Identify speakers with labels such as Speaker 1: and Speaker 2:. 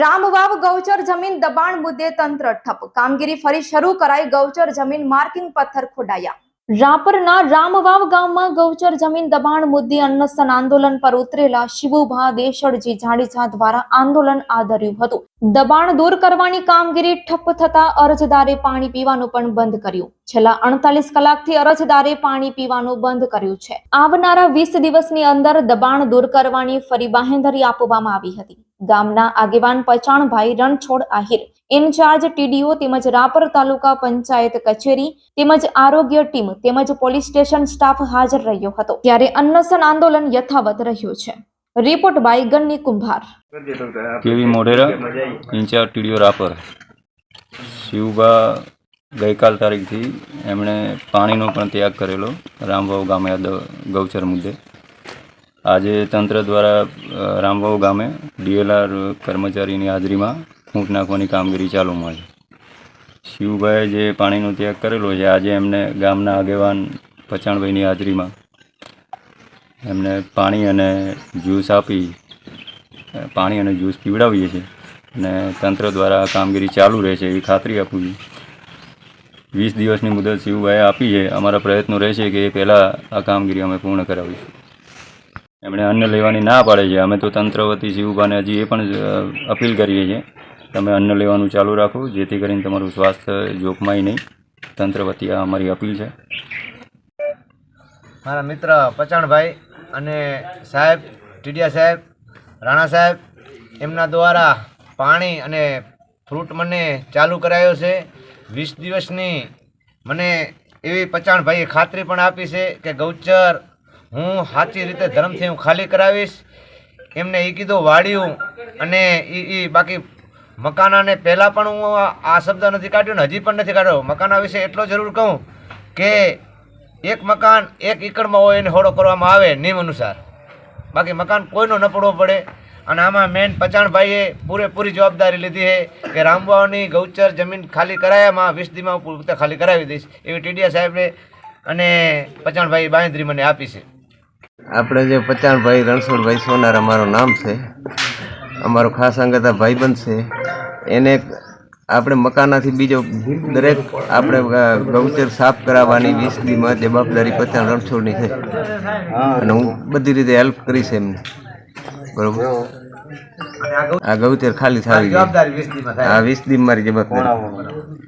Speaker 1: રામવાવ ગૌચર જમીન દબાણ મુદ્દે તંત્ર ઠપ. કામગીરી ફરી શરૂ કરાઈ ગૌચર જમીન માર્કિંગ પથ્થર ખોડાયા. રાપરના રામવાવ ગામમાં ગૌચર જમીન દબાણ મુદ્દે અન્નસન આંદોલન પર ઉતરેલા શિવુભા દેશડજી જાડેજા દ્વારા આંદોલન આદર્યું હતું. દબાણ દૂર કરવાની કામગીરી ઠપ થતા અરજદારે પાણી પીવાનું પણ બંધ કર્યું. છેલ્લા અડતાલીસ કલાકથી અરજદારે પાણી પીવાનું બંધ કર્યું છે. આવનારા વીસ દિવસની અંદર દબાણ દૂર કરવાની ફરી બાહેંધરી આપવામાં આવી હતી. ગામના આગેવાન પચાણભાઈ રણછોડ આહિર, ઇન્ચાર્જ ટીડીઓ તેમજ રાપર તાલુકા પંચાયત કચેરી તેમજ આરોગ્ય ટીમ તેમજ પોલીસ સ્ટેશન સ્ટાફ હાજર રહ્યો હતો. ત્યારે અન્નસન આંદોલન યથાવત રહ્યું છે. Report by Ganni Kumbhar.
Speaker 2: કેવી મોઢેરા? In-charge TDO Rapar. શિવબા ગઈકાલ તારીખથી એમણે પાણીનો પણ ત્યાગ કરેલો રામવાવ ગામે ગૌચર મુદ્દે. આજે તંત્ર દ્વારા રામવાવ ગામે ડીએલઆર કર્મચારીની હાજરીમાં ફૂંક નાખવાની કામગીરી ચાલુમાં છે શિવભાઈએ જે પાણીનો ત્યાગ કરેલો છે, આજે એમને ગામના આગેવાન પચાણભાઈની હાજરીમાં એમને પાણી અને જ્યુસ આપી પાણી અને જ્યુસ પીવડાવીએ છીએ અને તંત્ર દ્વારા કામગીરી ચાલુ રહે છે એવી ખાતરી આપું છું. વીસ દિવસની મુદત શિવભાઈએ આપી છે. અમારા પ્રયત્નો રહેશે કે એ પહેલાં આ કામગીરી અમે પૂર્ણ કરાવીશું. એમણે અન્ન લેવાની ના પાડે છે. અમે તો તંત્ર વતી શિવભાને હજી એ પણ અપીલ કરીએ છીએ. તમે અન્ન લેવાનું ચાલુ રાખો, જેથી કરીને તમારું સ્વાસ્થ્ય જોખમાય નહીં. તંત્ર વતી આ અમારી અપીલ છે.
Speaker 3: મારા મિત્ર પચાણભાઈ અને સાહેબ, ટીડિયા સાહેબ, રાણા સાહેબ, એમના દ્વારા પાણી અને ફ્રૂટ મને ચાલુ કરાયો છે. વીસ દિવસની મને એવી પચાણભાઈએ ખાતરી પણ આપી છે કે ગૌચર હું સાચી રીતે ધર્મથી હું ખાલી કરાવીશ. એમને એ કીધું વાળ્યું અને એ એ બાકી મકાનાને પહેલાં પણ હું આ શબ્દ નથી કાઢ્યો ને હજી પણ નથી કાઢ્યો. મકાના વિશે એટલો જરૂર કહું કે એક મકાન એક એકડમાં હોય એને હોળો કરવામાં આવે નિયમ અનુસાર. બાકી મકાન કોઈનો ન પડવો પડે. અને આમાં મેન પચાણભાઈએ પૂરેપૂરી જવાબદારી લીધી છે કે રામબાવાની ગૌચર જમીન ખાલી કરાયામાં વીસ દીમાં હું ખાલી કરાવી દઈશ, એવી ટીડીયા સાહેબે અને પચાણભાઈ બાંયધરી મને આપી છે.
Speaker 4: આપણે જે પચાણભાઈ રણછોડભાઈ સોનાર અમારું નામ છે અમારો ખાસ અંગતા ભાઈબંધ છે એને આપણે મકાનાથી બીજો દરેક આપણે ગૌચર સાફ કરાવવાની વીસ દીમાં જવાબદારી પચાણ રણછોડની છે અને હું બધી રીતે હેલ્પ કરીશ એમને. બરોબર?
Speaker 3: આ
Speaker 4: ગૌચર ખાલી થવી આ વીસ દી મારી જવાબદારી.